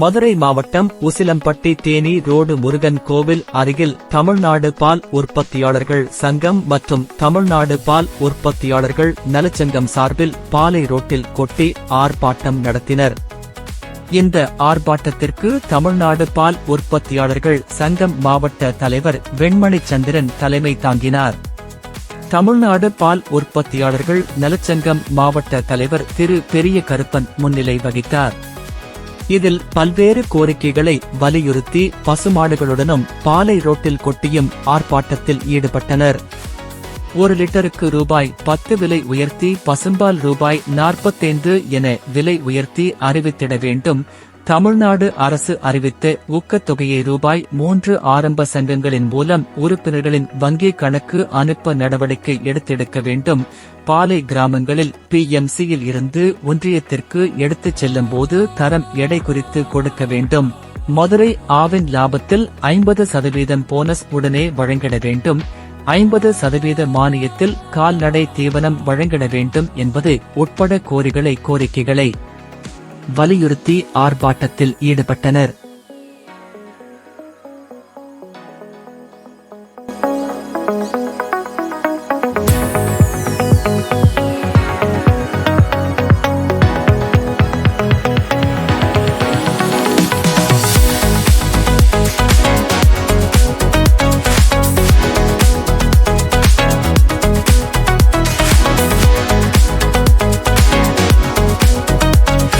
மதுரை மாவட்டம் உசிலம்பட்டி தேனி ரோடு முருகன் கோவில் அருகில் தமிழ்நாடு பால் உற்பத்தியாளர்கள் சங்கம் மற்றும் தமிழ்நாடு பால் உற்பத்தியாளர்கள் நலச்சங்கம் சார்பில் பாலை ரோட்டில் கொட்டி ஆர்ப்பாட்டம் நடத்தினர். இந்த ஆர்ப்பாட்டத்திற்கு தமிழ்நாடு பால் உற்பத்தியாளர்கள் சங்கம் மாவட்ட தலைவர் வெண்மணி சந்திரன் தலைமை தாங்கினார். தமிழ்நாடு பால் உற்பத்தியாளர்கள் நலச்சங்கம் மாவட்ட தலைவர் திரு பெரிய கருப்பன் முன்னிலை வகித்தார். இதில் பல்வேறு கோரிக்கைகளை வலியுறுத்தி பசுமாடுகளுடனும் பாலை ரோட்டில் கொட்டியும் ஆர்ப்பாட்டத்தில் ஈடுபட்டனர். ஒரு லிட்டருக்கு ரூபாய் பத்து விலை உயர்த்தி பசும்பால் ரூபாய் நாற்பத்தைந்து என விலை உயர்த்தி அறிவித்திட வேண்டும். தமிழ்நாடு அரசு அறிவித்த ஊக்கத்தொகையை ரூபாய் மூன்று ஆரம்ப சங்கங்களின் மூலம் உறுப்பினர்களின் வங்கிக் கணக்கு அனுப்ப நடவடிக்கை எடுத்தெடுக்க வேண்டும். பாலை கிராமங்களில் பிஎம்சியில் இருந்து ஒன்றியத்திற்கு எடுத்துச் செல்லும் போது தரம் எடை குறித்து கொடுக்க வேண்டும். மதுரை ஆவின் லாபத்தில் ஐம்பது சதவீதம் போனஸ் உடனே வழங்கிட வேண்டும். ஐம்பது சதவீத மானியத்தில் கால்நடை தீவனம் வழங்கிட வேண்டும் என்பது உட்பட கோரிக்கை கோரிக்கைகளை வலியுறுத்தி ஆர்ப்பாட்டத்தில் ஈடுபட்டனர்.